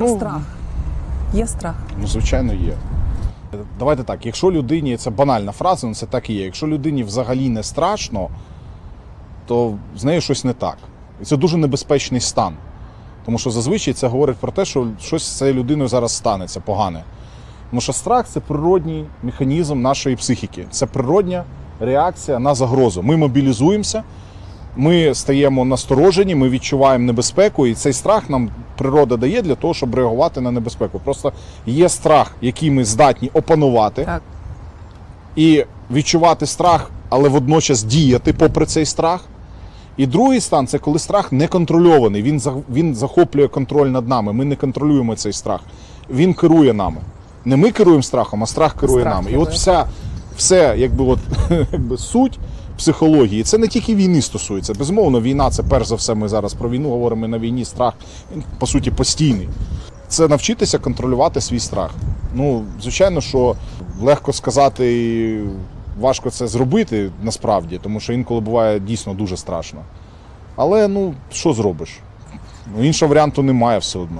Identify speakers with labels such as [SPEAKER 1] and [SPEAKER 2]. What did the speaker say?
[SPEAKER 1] Про
[SPEAKER 2] Ну,
[SPEAKER 1] страх. Є страх.
[SPEAKER 2] Ну, звичайно, є. Давайте так, якщо людині, це банальна фраза, але це так і є. Якщо людині взагалі не страшно, то з нею щось не так. І це дуже небезпечний стан. Тому що зазвичай це говорить про те, що щось з цією людиною зараз станеться погане. Тому що страх це природній механізм нашої психіки. Це природня реакція на загрозу. Ми мобілізуємося, ми стаємо насторожені, ми відчуваємо небезпеку, і цей страх нам природа дає для того, щоб реагувати на небезпеку. Просто є страх, який ми здатні опанувати,
[SPEAKER 1] Так.
[SPEAKER 2] і відчувати страх, але водночас діяти попри цей страх. І другий стан це коли страх неконтрольований. Він, він захоплює контроль над нами. Ми не контролюємо цей страх. Він керує нами. Не ми керуємо страхом, а страх керує
[SPEAKER 1] Страх
[SPEAKER 2] нами. І от вся, все, якби, от, якби суть психології, це не тільки війни стосується. Безумовно, війна це перш за все. Ми зараз про війну говоримо на війні. Страх він, по суті постійний. Це навчитися контролювати свій страх. Ну, звичайно, що легко сказати, важко це зробити насправді, тому що інколи буває дійсно дуже страшно. Але ну що зробиш? Ну, іншого варіанту немає все одно.